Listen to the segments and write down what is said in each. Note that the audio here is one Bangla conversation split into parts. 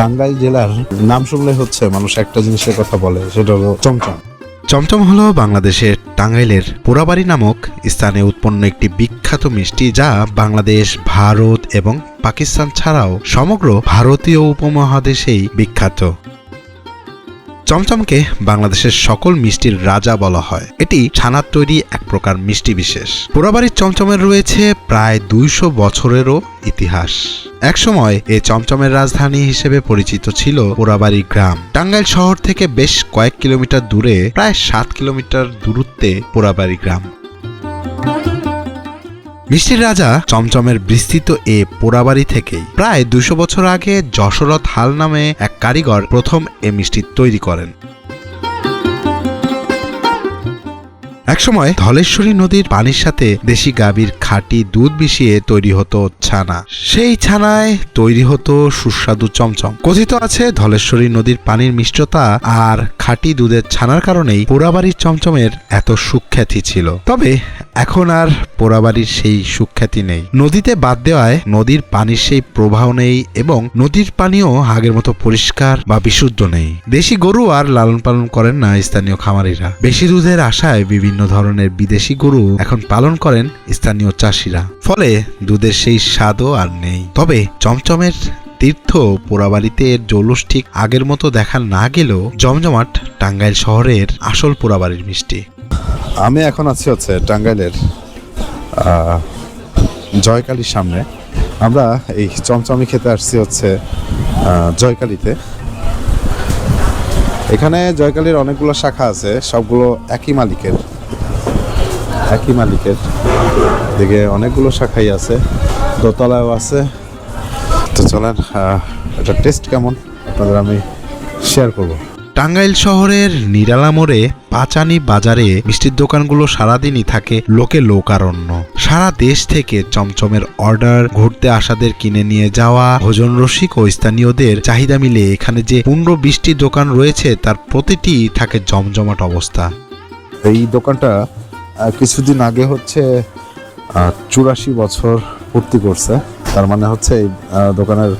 টাঙ্গাইল জেলার নাম শুনলে হচ্ছে মানুষ একটা জিনিসের কথা বলে, সেটা হলো চমচম। চমচম হলো বাংলাদেশের টাঙ্গাইলের পোড়াবাড়ি নামক স্থানে উৎপন্ন একটি বিখ্যাত মিষ্টি যা বাংলাদেশ, ভারত এবং পাকিস্তান ছাড়াও সমগ্র ভারতীয় উপমহাদেশেই বিখ্যাত। চমচমকে বাংলাদেশের সকল মিষ্টির রাজা বলা হয়। এটি ছানার তৈরি এক প্রকার মিষ্টি বিশেষ। পোড়াবাড়ির চমচমের রয়েছে প্রায় দুইশো বছরেরও ইতিহাস। একসময় এ চমচমের রাজধানী হিসেবে পরিচিত ছিল পোড়াবাড়ি গ্রাম। টাঙ্গাইল শহর থেকে বেশ কয়েক কিলোমিটার দূরে, প্রায় সাত কিলোমিটার দূরত্বে পোড়াবাড়ি গ্রাম। মিষ্টির রাজা চমচমের বিস্তৃত এ পোড়াবাড়ি থেকেই প্রায় দুশো বছর আগে যশরথ হাল নামে এক কারিগর প্রথম এ মিষ্টি তৈরি করেন। একসময় ধলেশ্বরী নদীর পানির সাথে দেশি গাভীর খাঁটি দুধ মিশিয়ে তৈরি হতো ছানা। সেই ছানায় তৈরি হতো সুস্বাদু চমচম। কথিত আছে ধলেশ্বরী নদীর পানির মিষ্টতা আর খাঁটি দুধের ছানার কারণেই পোড়াবাড়ির চমচমের এত সুখ্যাতি ছিল। তবে এখন আর পোড়াবাড়ির সেই সুখ্যাতি নেই। নদীতে বাদ দেওয়ায় নদীর পানির সেই প্রবাহ নেই এবং নদীর পানিও আগের মতো পরিষ্কার বা বিশুদ্ধ নেই। দেশি গরু আর লালন পালন করেন না স্থানীয় খামারিরা। বেশি দুধের আশায় বিভিন্ন ধরনের বিদেশি গরু এখন পালন করেন স্থানীয় চাষিরা। ফলে দুধের সেই স্বাদও আর নেই। তবে চমচমের তীর্থ পোড়াবাড়িতে এর জৌলুস ঠিক আগের মতো দেখা না গেলেও জমজমাট টাঙ্গাইল শহরের আসল পোড়াবাড়ির মিষ্টি। আমি এখন আছি হচ্ছে টাঙ্গাইলের জয়কালীর সামনে। আমরা এই চমচমি খেতে আসছি হচ্ছে জয়কালীতে। এখানে জয়কালীর অনেকগুলো শাখা আছে, সবগুলো একই মালিকের। একই মালিকের দিকে অনেকগুলো শাখাই আছে দোতলাও আছে তো চলেন এটা টেস্ট কেমন? আপনাদের আমি শেয়ার করব। টাঙ্গাইল শহরের নিরালা মোড়ে পাচানি বাজারে মিষ্টির দোকানগুলো সারাদিনই থাকে লোকে লোকারণ্য। সারা দেশ থেকে চমচমের অর্ডার ঘুরতে আসাদের কিনে নিয়ে যাওয়া ভোজন রসিক ও স্থানীয়দের চাহিদা মিলে এখানে যে পনেরো বিশটি দোকান রয়েছে তার প্রতিটি থাকে জমজমাট অবস্থা। এই দোকানটা কিছুদিন আগে হচ্ছে চুরাশি বছর পূর্তি করছে। তার মানে হচ্ছে এই দোকানের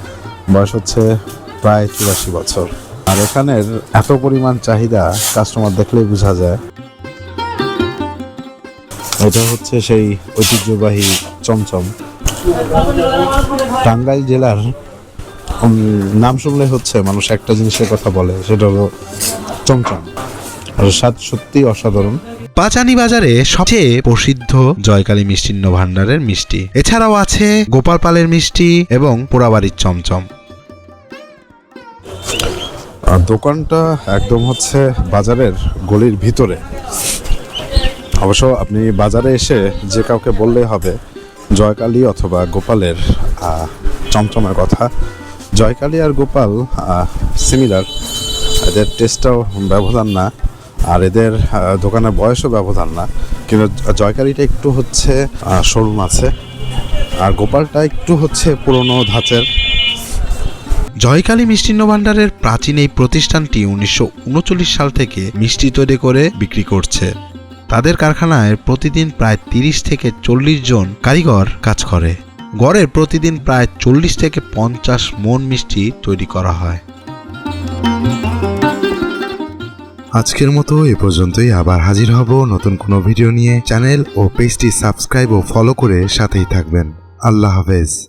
বয়স হচ্ছে প্রায় চুরাশি বছর। আর এখানের এত পরিমাণ চাহিদা কাস্টমার দেখলেই বোঝা যায়। এটা হচ্ছে সেই ঐতিহ্যবাহী চমচম। টাঙ্গাইল জেলার নাম শুনলে হচ্ছে মানুষ একটা জিনিসের কথা বলে, সেটা হলো চমচম। আর স্বাদ সত্যি অসাধারণ। পাচানি বাজারে সবচেয়ে প্রসিদ্ধ জয়কালী মিষ্টিন্ন ভাণ্ডারের মিষ্টি। এছাড়াও আছে গোপাল পালের মিষ্টি এবং পোড়াবাড়ির চমচম। আর দোকানটা একদম হচ্ছে বাজারের গলির ভিতরে। অবশ্য আপনি বাজারে এসে যে কাউকে বললেই হবে, জয়কালী অথবা গোপালের চমচমের কথা। জয়কালী আর গোপাল সিমিলার এদের টেস্টটাও ব্যবধান না। আর এদের দোকানের বয়সও ব্যবধান না। কিন্তু জয়কালীটা একটু হচ্ছে শোরুম আছে। আর গোপালটা একটু হচ্ছে পুরনো ধাঁচের। জয়কালী মিষ্টিন্ন ভাণ্ডারের প্রাচীন এই প্রতিষ্ঠানটি উনিশশো উনচল্লিশ সাল থেকে মিষ্টি তৈরি করে বিক্রি করছে। তাদের কারখানায় প্রতিদিন প্রায় তিরিশ থেকে চল্লিশ জন কারিগর কাজ করে। গড়ে প্রতিদিন প্রায় চল্লিশ থেকে পঞ্চাশ মন মিষ্টি তৈরি করা হয়। আজকের মতো এ পর্যন্তই। আবার হাজির হব নতুন কোনো ভিডিও নিয়ে। চ্যানেল ও পেজটি সাবস্ক্রাইব ও ফলো করে সাথেই থাকবেন। আল্লাহ হাফেজ।